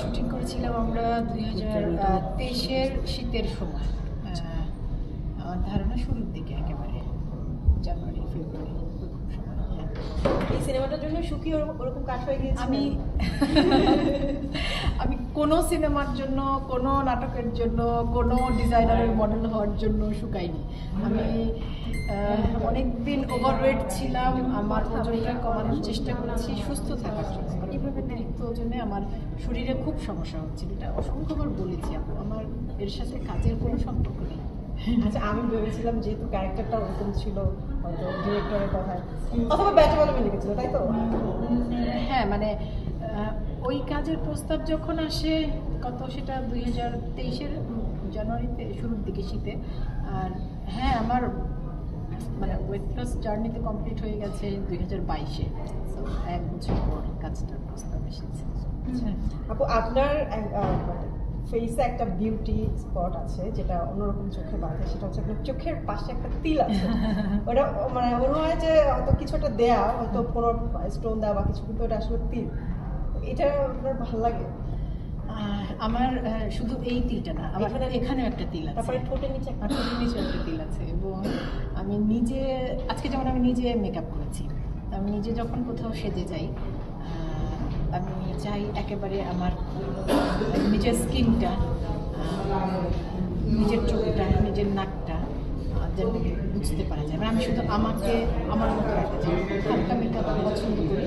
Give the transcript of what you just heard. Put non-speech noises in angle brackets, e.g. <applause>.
Shooting করেছিলাম আমরা দুই হাজার তেইশের শীতের সময়। ধারণা শুরুর দিকে একেবারে জানুয়ারি ফেব্রুয়ারি। এই সিনেমাটার জন্য সুখী ওরকম কাজ হয়ে গিয়েছে? আমি <laughs> আমি কোনো সিনেমার জন্য কোনো নাটকের জন্য কোনো ডিজাইনারের মডেল হওয়ার জন্য শুকাইনি। আমি অনেক দিন ওভারওয়েট ছিলাম আমার ওজনটা কমানোর চেষ্টা করেছি সুস্থ থাকার জন্য। ওজনে আমার শরীরে খুব সমস্যা হচ্ছে এটা অসংখ্যবার বলেছি আপু। আমার এর সাথে কাজের কোনো সম্পর্ক নেই। আচ্ছা আমি ভেবেছিলাম যেহেতু ক্যারেক্টারটা ওরকম ছিল, হয়তো ডিরেক্টরের কথায় অথবা বলে লিখেছিল, তাই তো? হ্যাঁ মানে ওই কাজের প্রস্তাব যখন আসে, কত সেটা দুই হাজার তেইশের জানুয়ারিতে, শুরুর দিকে শীতে। আর হ্যাঁ আমার মানে ওয়েট লস জার্নিতে কমপ্লিট হয়ে গেছে দুই হাজার বাইশে। এক বছর পর প্রস্তাব এসেছে আপু আপনার ফেসে একটা বিউটি স্পট আছে যেটা অন্যরকম চোখে বাঁধে সেটা হচ্ছে আপনার চোখের পাশে একটা তিল আছে। <laughs> ওটা মানে মনে হয় যে হয়তো কিছু একটা দেয়া হয়তো কোনো স্টোন দেওয়া বা কিছু কিন্তু ওটা আসলে তিল। এটা আপনার ভালো লাগে? আমার শুধু এই তিলটা না আমার এখানে- এখানেও একটা তিল আছে। তারপরে ঠোঁটের নিচে একটা ঠোঁটের নিচে একটা তিল আছে এবং আমি নিজে আজকে যেমন আমি নিজে মেকআপ করেছি আমি নিজে যখন কোথাও সেজে যাই আমি চাই একেবারে আমার নিজের স্কিনটা নিজের চোখটা, নিজের নাকটা যেন বুঝতে পারা যায়। মানে আমি শুধু আমাকে, আমার মতো রাখতে চাই। হালকা মেকআপ পছন্দ করি।